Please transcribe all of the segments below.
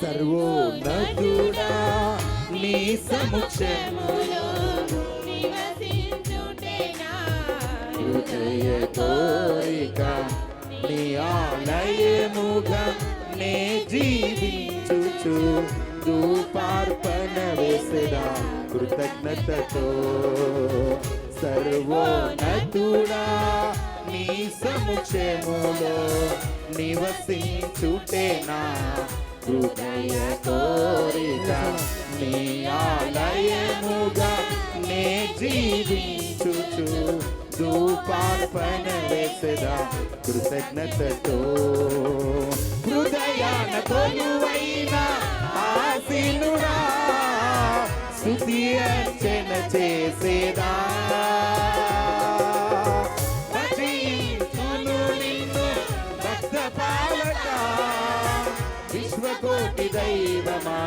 సర్వోన్నతుడా. నీ సముక్షములో హృదయ కోరిక నీ ఆలయముగా నే జీవించుచు. ధూపార్పణ వేసరా కృతజ్ఞతతో. సర్వోన్నతుడా నీ సముక్షములో నివసించుటేనా. హృదయ కోరిక నీ ఆలయముగా నే జీవించుచు. ధూపార్పణ వేసరా కృతజ్ఞతతో. హృదయాన కొలువైన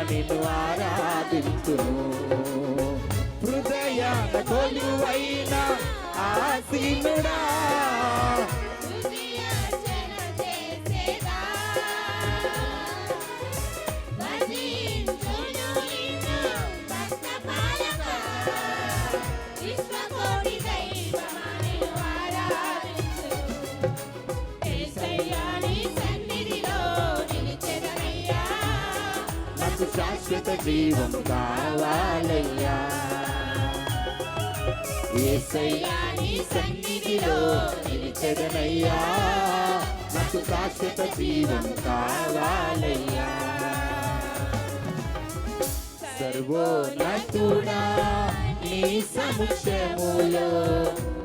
నిన్ను ఆరాధించును. హృదయాన కొలువైన ఆసీనుడా. శాశ్వత జీవం కావాలయ్యా ఏసయ్యా నీ సన్నిధిలో నిలిచదనయ్యా. నాకు శాశ్వత జీవం కావాలయ్యా సర్వోన్నతుడా నీ సముక్షములో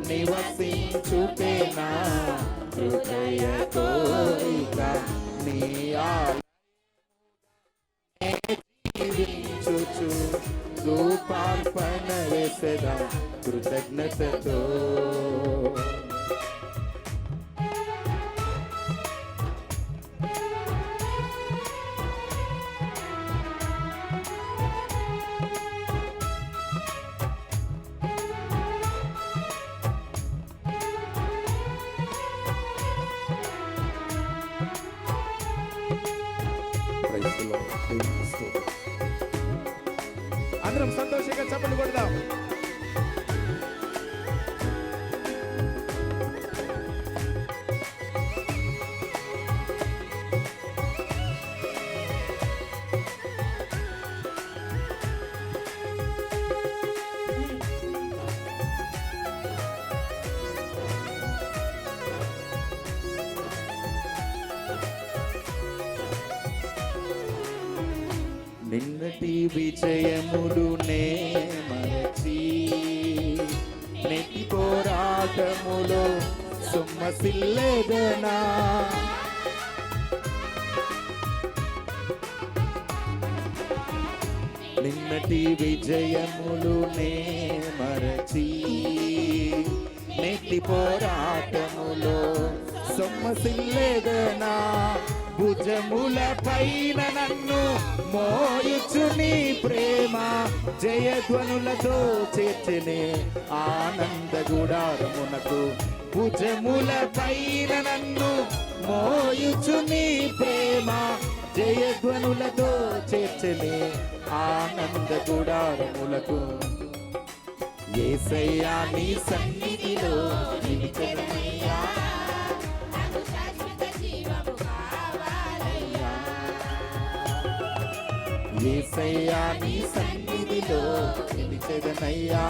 నివసించుటేనా? హృదయ కోరిక నీ సదా కృతజ్ఞతతో అందరం సంతోషంగా చెప్పండి కొడదాం. నిన్నటి విజయములు నే మరచి నెట్టి పోరాటములో సొమ్మసిల్లేదనా? నిన్నటి విజయములు నే మరచి నెట్టి పోరాటములో సొమ్మసిల్లేదనా? భుజముల పైన నన్ను మోయుచు నీ ప్రేమ జయధ్వనులతో చేర్చనే ఆనంద గుడారమునకు. భుజముల పైన నన్ను మోయుచు నీ ప్రేమ జయధ్వనులతో చేర్చనే ఆనంద గుడారములకు ఏసయ్యా నీ సన్నిధిలో ఏసయ్యా నీ సన్నిధిలో నిలిచెదనయ్యా.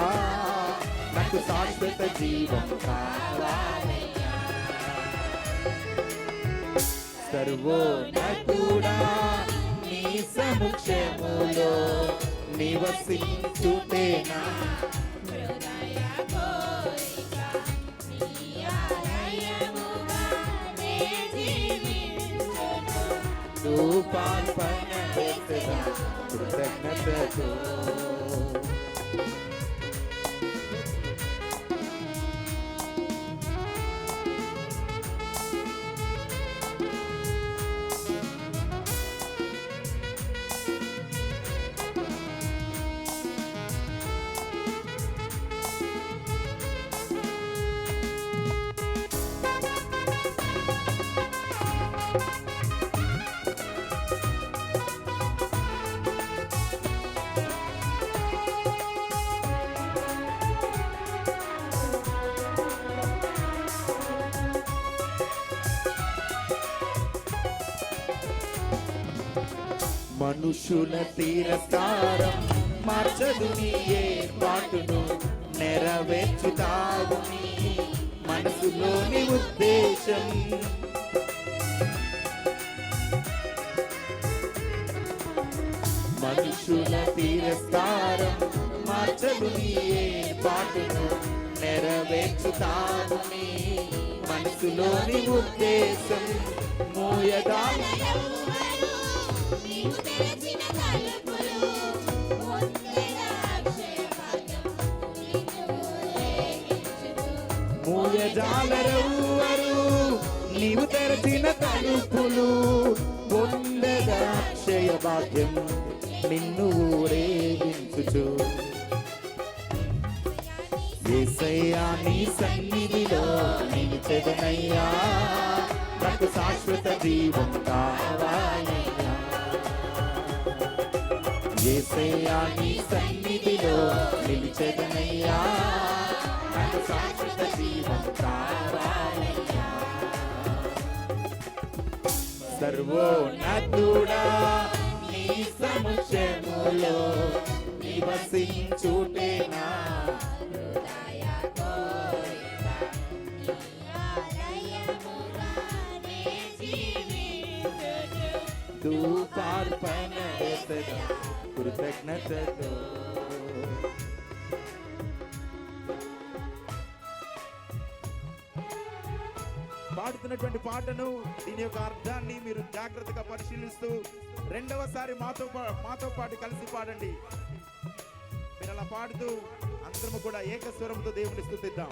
నాకు శాశ్వత జీవం కావాలయ్యా. సర్వోన్నతుడా నీ సముక్షములో నివసించుటేనా. హృదయ రూపాల్పన వేసదా మనుషుల తీరతారం మార్చదు నీ ఏర్పాటును నెరవేర్చుతావు నీ మనసులోని ఉద్దేశం. మనుషుల తీరస్తారం మార్చదు నీ ఏర్పాటును నెరవేర్చుతావు నీ మనసులోని ఉద్దేశం. మోయదాని మూయజాలరెవ్వరు నీవు తెరచిన తలుపులు పొందద అక్షయ భాగ్యం నిన్ను ఊరేగించుచు ఏసయ్యా నీ సన్నిధిలో నిలిచెదనయ్యా నాకు శాశ్వత జీవం కావాలి. ఏసయ్యా నీ సన్నిధిలో నిలిచెదనయ్యా. నాకు శాశ్వత జీవం కావాలయ్యా. సర్వోన్నతుడా నీ సముక్షములో నివసించుటేనా. ధూపార్పణ కృతజ్ఞతతో పాడుతున్నటువంటి పాటను దీని యొక్క అర్థాన్ని మీరు జాగ్రత్తగా పరిశీలిస్తూ రెండవసారి మాతో మాతో పాటు కలిసి పాడండి. మీరు అలా పాడుతూ అందరము కూడా ఏకస్వరంతో దేవుని స్థుతిద్దాం.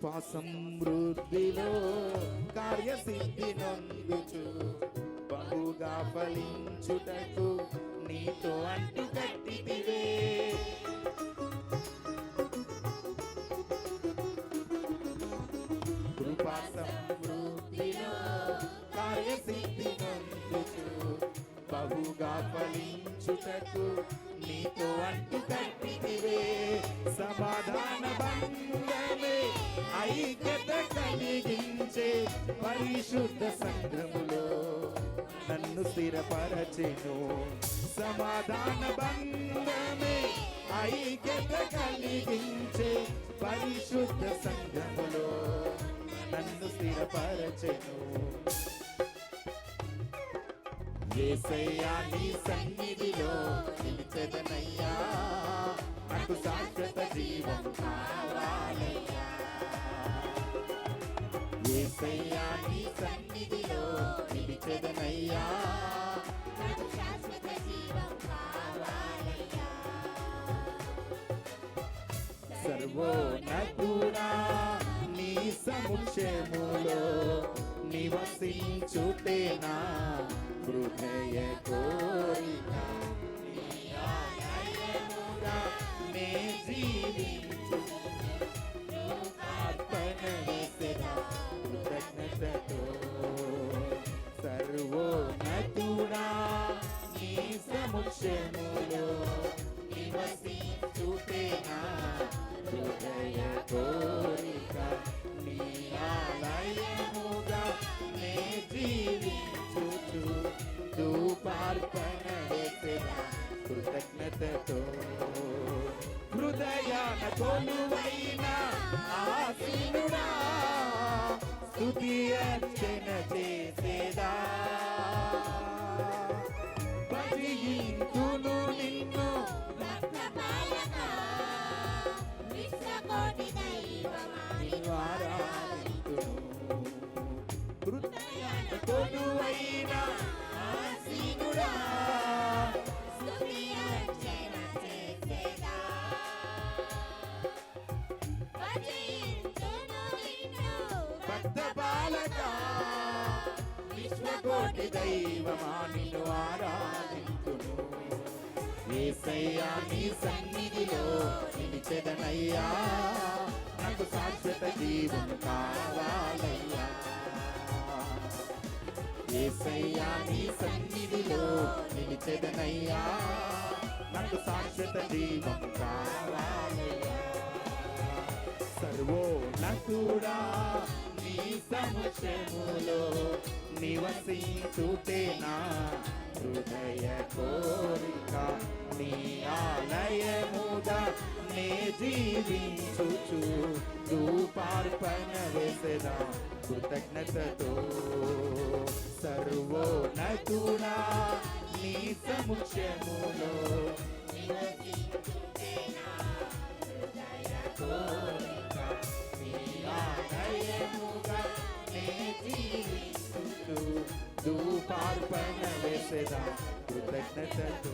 కృప సమృద్ధిలో కార్యసిద్ధి నందుచు బహుగా ఫలించుటకు నీతో అంటు కట్టిదివే కృపా సమృద్ధిలో కార్యసిద్ధి నందుచు బహుగా ఫలించుటకు నీతో అంటు కట్టితివే సమాధాన బంధమే ఐక్యత కలిగించే పరిశుద్ధ సంఘములో నన్ను స్థిరపరచెను. సమాధాన బంధమే ఐక్యత కలిగించే పరిశుద్ధ సంఘములో నన్ను స్థిరపరచెను. ఏసయ్యా నీ సన్నిధి కావాలయ్యా. సర్వోన్నతుడా హృదయాన కొలువైన ఆసీనుడా స్తుతి అర్చన చేసేదా. భజింతును నిన్ను రక్తపాలక, విశ్వకోటి దైవమాని ఆరాధింతును ఏసయ్యా నీ సన్నిధిలో నిలిచెదనయ్యా నాకు శాశ్వత జీవం కావాలయ్యా. ఏసయ్యా నీ సన్నిధిలో నిలిచెదనయ్యా నాకు శాశ్వత జీవం కావాలయ్యా. సర్వో సర్వోన్నతుడా నీ సమక్షములో నివసించుతేనా హృదయ కోరిక నీ ఆలయముగా నే జీవించుచు రూపార్పణ వేసెదా? కృతజ్ఞతతో సర్వోన్నతుడా నీ సముక్షములో నివసించుతేనా ధూపార్పణ వేసేదా? కృతజ్ఞతతో